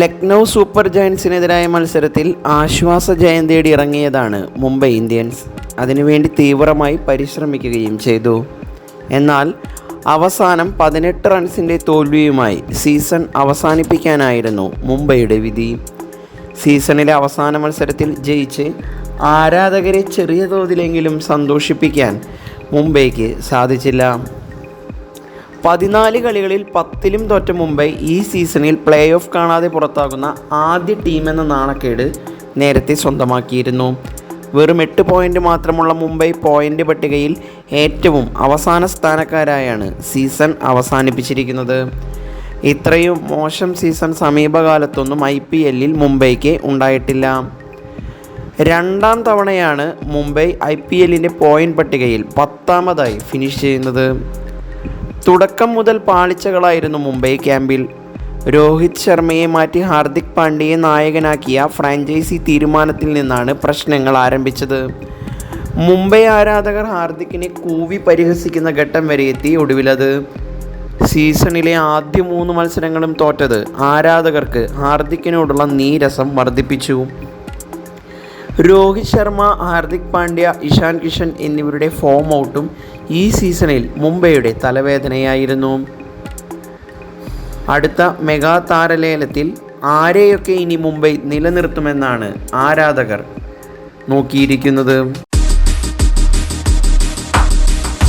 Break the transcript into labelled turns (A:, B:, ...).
A: Lucknow super ജയൻസിനെതിരായ മത്സരത്തിൽ ആശ്വാസ ജയം തേടി ഇറങ്ങിയതാണ് മുംബൈ ഇന്ത്യൻസ്. അതിനുവേണ്ടി തീവ്രമായി പരിശ്രമിക്കുകയും ചെയ്തു. എന്നാൽ അവസാനം പതിനെട്ട് റൺസിന്റെ തോൽവിയുമായി സീസൺ അവസാനിപ്പിക്കാനായിരുന്നു മുംബൈയുടെ വിധി. സീസണിലെ അവസാന മത്സരത്തിൽ ജയിച്ച് ആരാധകരെ ചെറിയ തോതിലെങ്കിലും സന്തോഷിപ്പിക്കാൻ മുംബൈക്ക് സാധിച്ചില്ല. പതിനാല് കളികളിൽ പത്തിലും തോറ്റ മുംബൈ ഈ സീസണിൽ പ്ലേ ഓഫ് കാണാതെ പുറത്താകുന്ന ആദ്യ ടീമെന്ന നാണക്കേട് നേരത്തെ സ്വന്തമാക്കിയിരുന്നു. വെറും എട്ട് പോയിന്റ് മാത്രമുള്ള മുംബൈ പോയിന്റ് പട്ടികയിൽ ഏറ്റവും അവസാന സ്ഥാനക്കാരായാണ് സീസൺ അവസാനിപ്പിച്ചിരിക്കുന്നത്. ഇത്രയും മോശം സീസൺ സമീപകാലത്തൊന്നും ഐ പി എല്ലിൽ മുംബൈക്ക് ഉണ്ടായിട്ടില്ല. രണ്ടാം തവണയാണ് മുംബൈ ഐ പി എല്ലിന്റെ പോയിന്റ് പട്ടികയിൽ പത്താമതായി ഫിനിഷ് ചെയ്യുന്നത്. തുടക്കം മുതൽ പാളിച്ചകളായിരുന്നു മുംബൈ ക്യാമ്പിൽ. രോഹിത് ശർമ്മയെ മാറ്റി ഹാർദിക് പാണ്ഡ്യയെ നായകനാക്കിയ ഫ്രാഞ്ചൈസി തീരുമാനത്തിൽ നിന്നാണ് പ്രശ്നങ്ങൾ ആരംഭിച്ചത്. മുംബൈ ആരാധകർ ഹാർദിക്കിനെ കൂവി പരിഹസിക്കുന്ന ഘട്ടം വരെ എത്തി ഒടുവിലത്. സീസണിലെ ആദ്യ മൂന്ന് മത്സരങ്ങളും തോറ്റത് ആരാധകർക്ക് ഹാർദിക്കിനോടുള്ള നീരസം വർദ്ധിപ്പിച്ചു. രോഹിത് ശർമ്മ ഹാർദിക് പാണ്ഡ്യ ഇഷാൻ കിഷൻ എന്നിവരുടെ ഫോം ഔട്ടും ഈ സീസണിൽ മുംബൈയുടെ തലവേദനയായിരുന്നു. അടുത്ത മെഗാ താരലേലത്തിൽ ആരെയൊക്കെ ഇനി മുംബൈ നിലനിർത്തുമെന്നാണ് ആരാധകർ നോക്കിയിരിക്കുന്നത്.